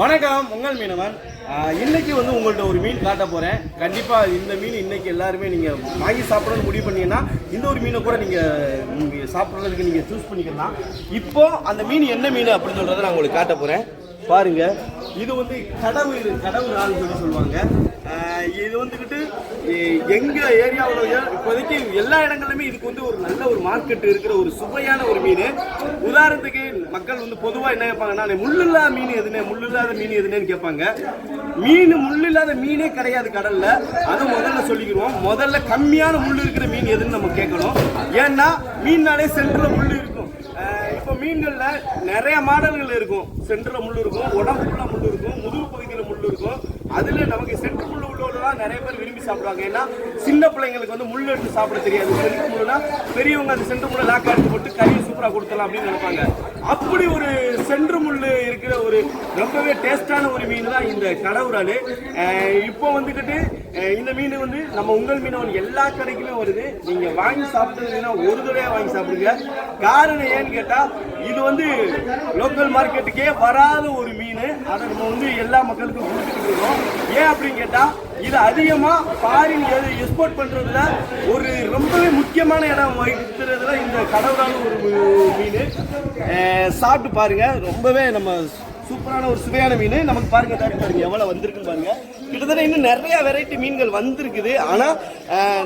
வணக்கம் உங்கள் மீனவன். இன்னைக்கு வந்து உங்கள்கிட்ட ஒரு மீன் காட்ட போறேன். கண்டிப்பா இந்த மீன் இன்னைக்கு எல்லாருமே நீங்க வாங்கி சாப்பிடணும்னு முடிவு பண்ணீங்கன்னா இந்த ஒரு மீனை கூட நீங்க சாப்பிட்றதுக்கு நீங்க சூஸ் பண்ணிக்கலாம். இப்போ அந்த மீன் என்ன மீன் அப்படின்னு சொல்கிறத நான் உங்களுக்கு காட்ட போறேன். பாருங்க இது வந்து கடவு கடவு நாள் சொல்லி சொல்லுவாங்க. இது வந்துக்கிட்டு எங்கள் எங்க ஏரியாவில் இப்போதைக்கு எல்லா இடங்கள்லுமே இதுக்கு வந்து ஒரு நல்ல ஒரு மார்க்கெட் இருக்கிற ஒரு சுவையான ஒரு மீன். உதாரணத்துக்கு மக்கள் வந்து பொதுவாக என்ன கேட்பாங்கன்னா முள்ளில்லாத மீன் எதுனே முள்ளில்லாத மீன் எதுனேன்னு கேட்பாங்க. மீன் முள்ளில்லாத மீனே கிடையாது கடல்ல. அதை முதல்ல சொல்லிக்கிறோம் முதல்ல கம்மியான முள் இருக்கிற மீன் எதுன்னு நம்ம கேட்கணும். ஏன்னா மீன்னாலே சென்டரில் முள் இருக்கும். இப்போ மீன்கள்ல நிறைய மாடல்கள் இருக்கும். சென்டரில் முள் இருக்கும் உடம்பு ஃபுல்லாக முள் இருக்கும் முதுகு பகுதியில் முள் இருக்கும். அதுல நமக்கு சென்டர் முள் தான் நிறைய பேர் விரும்பி சாப்பிடுவாங்க. ஏன்னா சின்ன பிள்ளைங்களுக்கு வந்து முள் எடுத்து சாப்பிட தெரியாது. செண்டு முள்ளுனா பெரியவங்க அந்த செண்டு முள்ள லாக்கா எடுத்து போட்டு கறி சூப்பராக கொடுத்தலாம் அப்படின்னு நினைப்பாங்க. அப்படி ஒரு சென்று முள் இருக்கிற ஒரு ரொம்பவே டேஸ்டான ஒரு மீன் தான் இந்த கடவுரால். இப்போ வந்துக்கிட்டு இந்த மீன் வந்து நம்ம உங்கள் மீன் வந்து எல்லா கடைக்குமே வருது. நீங்க வாங்கி சாப்பிட்டதுன்னா ஒரு தடவை வாங்கி சாப்பிடுங்க. காரணம் ஏன்னு கேட்டா இது வந்து லோக்கல் மார்க்கெட்டுக்கே வராத ஒரு மீன். அதை நம்ம வந்து எல்லா மக்களுக்கும் கொடுத்துட்டு இருக்கோம். ஏன் அப்படின்னு கேட்டா இது அதிகமா ஃபாரின் எக்ஸ்போர்ட் பண்றதுல ஒரு ரொம்பவே முக்கியமான இடம் வகிக்கிறதுல இந்த கடவுளான ஒரு மீன். சாப்பிட்டு பாருங்க. ரொம்பவே நம்ம சூப்பரான ஒரு சுவையான மீன். நமக்கு பாருங்க தாடி பாருங்க எவ்வளவு வந்திருக்குன்னு பாருங்க. கிட்டத்தட்ட இன்னும் நிறைய வெரைட்டி மீன்கள் வந்திருக்குது. ஆனா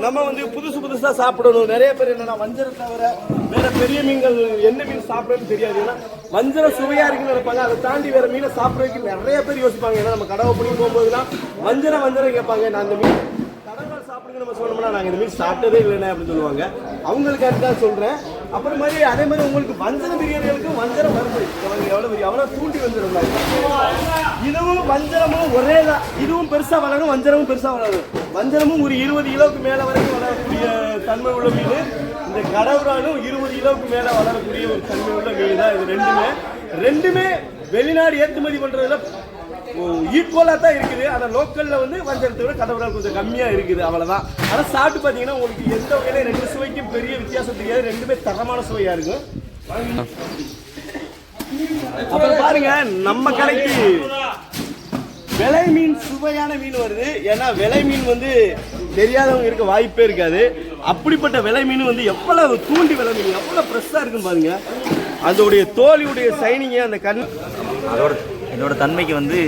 நம்ம வந்து புதுசு புதுசா சாப்பிடணும். நிறைய பேர் என்னன்னா வஞ்சரை தவிர வேற பெரிய மீன்கள் என்ன மீன் சாப்பிடணும்னு தெரியாது. ஏன்னா வஞ்சரம் சுவையா இருக்குன்னு நினைப்பாங்க. அதை தாண்டி வேற மீனை சாப்பிடறதுக்கு நிறைய பேர் யோசிப்பாங்க. ஏன்னா நம்ம கடவை பண்ணி போகும்போதுலாம் வஞ்சரம் வஞ்சரம் கேட்பாங்க. நான் அந்த மீன் கடவுள் சாப்பிடுங்க நம்ம சொன்னோம்னா நாங்கள் இந்த சாப்பிட்டதே இல்லைண்ணே அப்படின்னு சொல்லுவாங்க. அவங்களுக்காக தான் சொல்கிறேன் அப்புறம் மாதிரி அதே மாதிரி உங்களுக்கு வஞ்சர பிரியாணிகளுக்கு வஞ்சரம் எவ்வளோ பெரிய எவ்வளோ தூண்டி வந்துடும் இதுவும் வஞ்சரமும் ஒரே தான். இதுவும் பெருசாக வளரும் வஞ்சரமும் பெருசாக வளரும். வஞ்சரமும் ஒரு இருபது கிலோவுக்கு மேலே வரைக்கும் வளரக்கூடிய தன்மை உள்ள மீன் இந்த கடவுராலும் இருபது கிலோவுக்கு மேலே வளரக்கூடிய ஒரு தன்மை உள்ள மீன் தான் இது ரெண்டுமே. ரெண்டுமே வெளிநாடு ஏற்றுமதி பண்ணுறதுல ஈக்குவலாக தான் இருக்குது. ஆனால் லோக்கலில் வந்து வஞ்சரத்தை விட கடவுளால் கொஞ்சம் கம்மியாக இருக்குது. அவ்வளோதான் ஆனால் சாப்பிட்டு பார்த்தீங்கன்னா உங்களுக்கு எந்த வகையில ரெண்டு சுவைக்கும் பெரிய வித்தியாசம் தெரியாது. ரெண்டுமே தரமான சுவையாக இருக்கும். அப்புறம் பாருங்க நம்ம கடைக்கு விலை மீன் சுவையான மீன் வருது. ஏன்னா விலை மீன் வந்து தெரியாதவங்க இருக்க வாய்ப்பே இருக்காது. அப்படிப்பட்ட விலை மீன் வந்து எவ்வளவு தூண்டி விலை மீன் எவ்வளவு ஃப்ரெஷ்ஷாக இருக்குன்னு பாருங்க. அதோடைய தோலியுடைய சைனிங்க அந்த கண் அதோட என்னோட தன்மைக்கு வந்து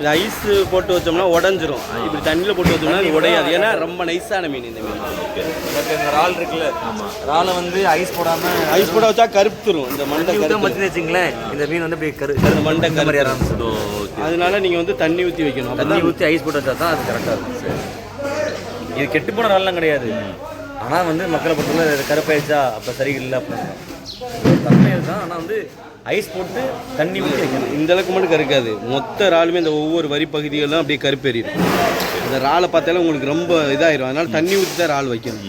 இது ஐஸ் போட்டு வச்சோம்னா உடஞ்சிரும். இப்படி தண்ணியில் போட்டு வச்சோம்னா இது உடையாது. ஏன்னா ரொம்ப நைஸான மீன் இந்த மீன். எனக்கு இந்த இறால் இருக்குல்ல ஆமாம் இறாலை வந்து ஐஸ் போடாம ஐஸ் போட வச்சா கருப்புத்துரும் இந்த மண்டை கருப்பு மத்தின்னு வச்சுங்களேன் இந்த மீன் வந்து அப்படியே கரு இந்த மண்டை. ஆரம்பிச்சிடும் அதனால நீங்க வந்து தண்ணி ஊற்றி வைக்கணும். தண்ணி ஊற்றி ஐஸ் போட்டு வச்சா தான் அது கரெக்டாக இருக்கும். சரி. இது கெட்டு போன இறால்லாம் கிடையாது. ஆனால் வந்து மக்களை பொறுத்தவரை கருப்பாயிடுச்சா? அப்போ சரியில்லை அப்படின்னு தன்மை தான். ஆனால் வந்து ஐஸ் போட்டு தண்ணி ஊற்றி வைக்கணும். இந்த அளவுக்கு மட்டும் கருக்காது. மொத்த இறாலுமே இந்த ஒவ்வொரு வரி பகுதிகளும் அப்படியே கருப்பேறிடும். அந்த இறாலை பார்த்தாலே உங்களுக்கு ரொம்ப இதாயிரும். அதனால தண்ணி ஊற்றி தான் இறால் வைக்கணும்.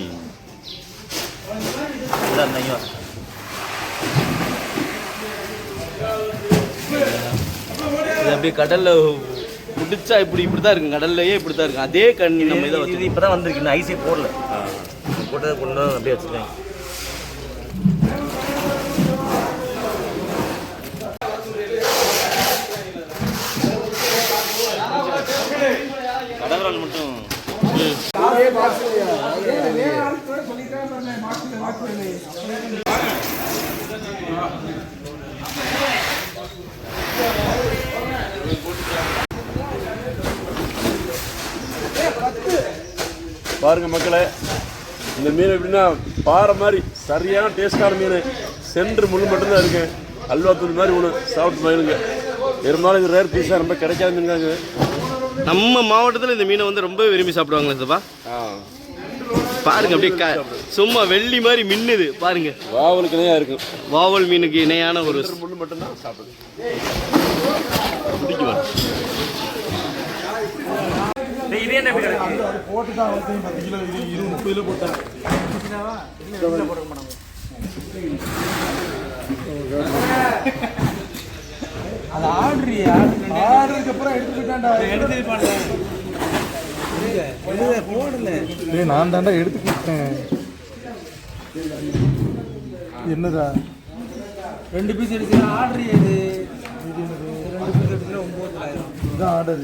இது அப்படியே கடல்ல பிடிச்சா இப்படி இப்படி தான் இருக்கும். கடல்லையே இப்படி தான் இருக்கும். அதே கண்ணி நம்ம இதை இப்போ தான் வந்திருக்கு. இன்னும் ஐஸே போடல. போட்டதை கொண்டு அப்படியே வச்சுருக்கேன் கடவுளால் மட்டும். பாருங்க மக்களே இந்த மீன் எப்படின்னா பாறை மாதிரி சரியான டேஸ்டான மீன். சென்று முள்ளு மட்டும்தான் இருக்கு. அல்வா தூள் மாதிரி ஒன்று சாப்பிட்டு மயிலுங்க பெரும்பாலும் இது ரேர் பீஸாக ரொம்ப கிடைக்காத மீன் தாங்க நம்ம மாவட்டத்தில் இந்த மீனை வந்து ரொம்ப விரும்பி சாப்பிடுவாங்களே சித்தப்பா பாருங்க அப்படியே சும்மா வெள்ளி மாதிரி மின்னுது. பாருங்க. வாவலுக்கு இணையாக இருக்கும் வாவல் மீனுக்கு இணையான ஒரு முள்ளு மட்டும்தான் சாப்பிடுது. இது என்ன எப்படி கிடக்கு அது ஆர்டரியா ஆர்டருக்கு அப்புறம் எடுத்து போயிட்டான்டா எடுத்து போடல டேய் நான் தாண்டா எடுத்து கொடுத்தேன் என்னதா ரெண்டு பீஸ் எடுத்து ஆர்டர் இது. ரேட் என்னது இதான் ஆர்டர்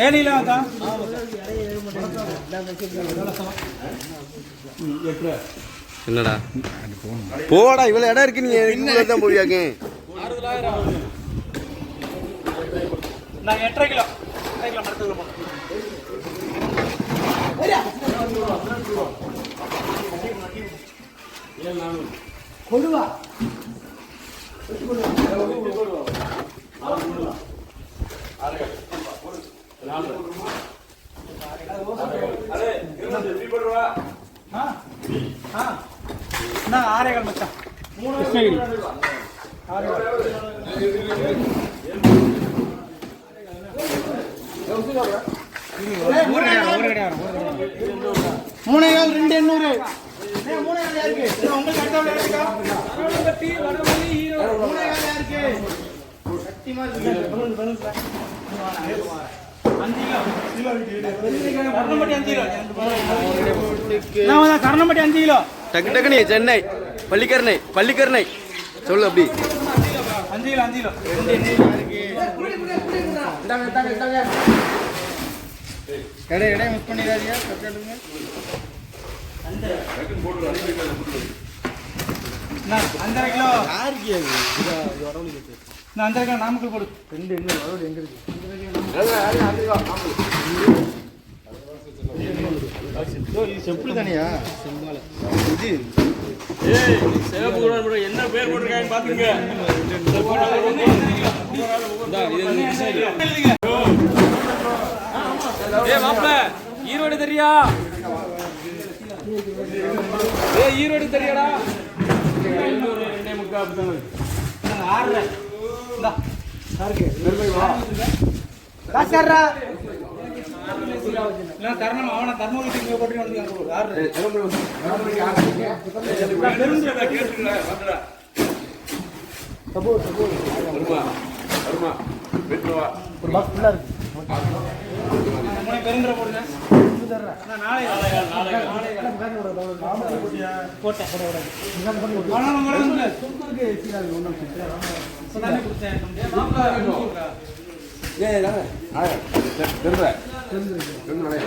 எடுத்துட்டான் என்னடா? போடா இவ்வளவு இடம் இருக்கு நீங்க இதுக்குள்ள தான் போவியாங்க ஆரேகால் மச்சான் கிருஷ்ணகிரி மூணேகால் ரெண்டு எண்ணூறு மூணேகால் யாருக்கு உங்களுக்கு அடுத்த யாருக்கு சத்தியமா இருக்கு கரணம்பட்டி அஞ்சு கிலோ நான் கரணம்பட்டி அஞ்சு கிலோ டக்கு டக்குனு சென்னை பள்ளிக்கரணை பள்ளிக்கரணை. சொல்லு அப்படி. அஞ்சு கிலோ அஞ்சு கிலோ கடை கடை மிஸ் பண்ணிடாதீங்க. கரெக்டாக அஞ்சரை கிலோ. நான் அஞ்சரை கிலோ நாமக்கல் போடு. ரெண்டு எங்க எங்க இருக்கு? செப்புள் தானியா இது சிவப்பு கூட என்ன பேர் போட்டிருக்காங்கன்னு பாத்துங்க ஏ ஈரோடு தெரியா ஏ ஈரோடு தெரியாடா ரெண்டே இந்தா யாருக்கு காசாரா இல்ல தரணம் அவன தர்மபுரி போட்டு பெருந்திர போடுங்க போட்டேன் தானே கொடுத்தேன். மாப்பிள்ளை கொடுக்குறா.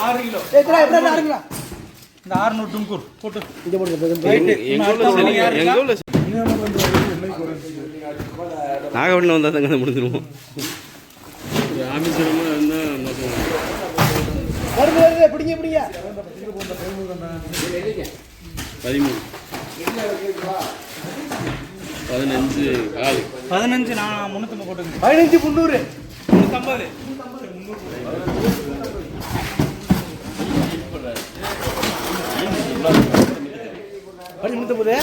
ஆறு கிலோ இந்த ஆறுநூறு தும்கூர் போட்டு எங்க ஊர்ல நாகப்பட்டினம் வந்தா தாங்க முடிஞ்சிருவோம் ராமேஸ்வரமா இருந்தா பிடிங்க பிடிங்க பதிமூணு பதினஞ்சு காலு. பதினஞ்சு நான் முன்னூத்தி போட்டுங்க பதினஞ்சு முந்நூறு. முந்நூத்தம்பது முந்நூத்தம்பது.